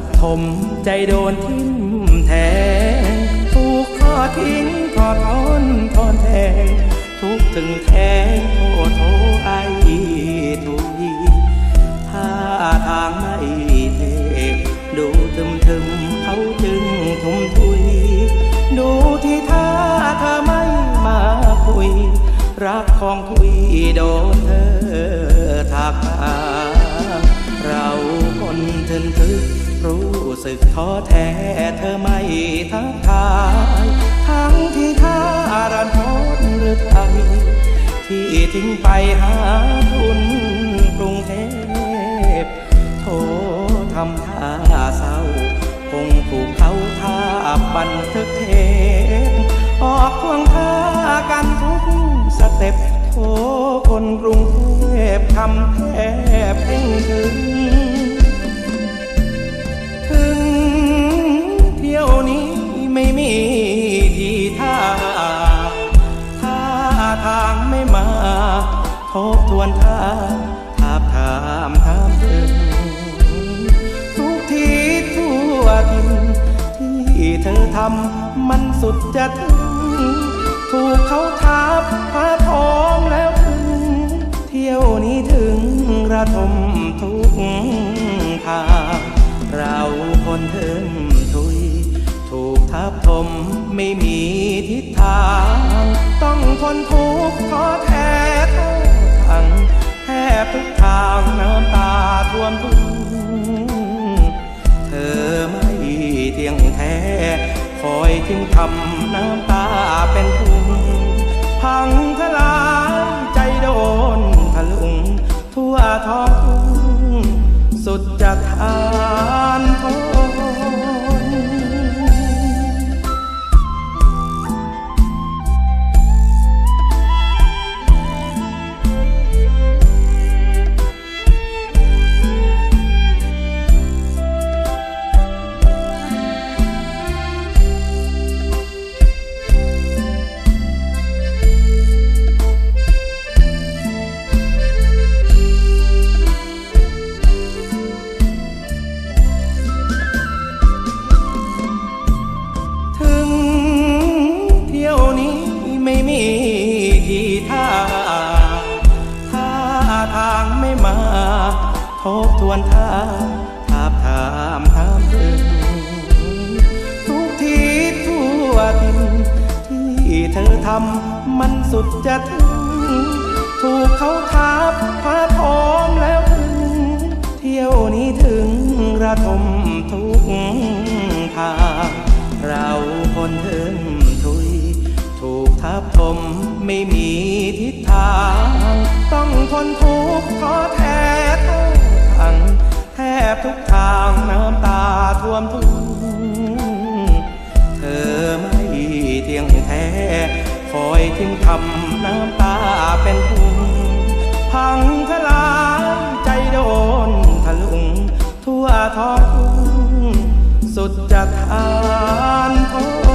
ทับถมใจโดนทิ่มแทงถูกทอทิ้งทอดทอนทอนแทงทุกถึงแทงโทษโทไอทุยท่าทางไม่เทดูทึมทึมเขาจึงทุมทุย ดูที่ท่าเธอไม่มาคุย รักของทุยโดนเธอทักทางเราคนทึนทึก รู้สึกท้อแท้เธอไม่ทักทาย ทั้งที่ท่ารันทนหรือไทย ที่ทิ้งไปหาทุนกรุงเทพโททำท่าเศร้า คงถูกเขาท่าบันทึกเทปออกควงท่ากันทุกสเต็ปโทคนกรุงเทพทำแทบเพ่งถึงางไม่มา ทบทวนท่าทาบถามถามถึงทุกทีทั่วทินที่เธอทำมันสุดจะถึงถูกเขาทับพาพร้อมแล้วถึง เที่ยวนี้ถึงระทมทุกทางเราคนถึงทุย ถูกทับถมไม่มีทิศทาง ต้องทนทุกข์ท้อแท้เท่าทังแทบทุกทางน้ำตาท่วมทุ่งเธอไม่เที่ยงแท้ คอยทิ้งทำน้ำตาเป็นทุงพังทลายใจโดนทะลุงทั่วท้องทุ่งสุดจะทานทน ทบทวนท่าทาบถามถามถึงทุกทีทั่วทินที่เธอทำมันสุดจะถึงถูกเขาทับพาพร้อมแล้วถึง เที่ยวนี้ถึงระทมทุกทางเราคนถึงทุย ถูกทับถมไม่มีทิศทาง ต้องทนทุกข์ท้อแท้ ทุกทางน้ำตาท่วมทุ่งเธอไม่เที่ยงแท้ คอยทิ้งทำน้ำตาเป็นทุงพังทลายใจโดนทะลุง ทั่วท้องทุ่งสุดจะทานทน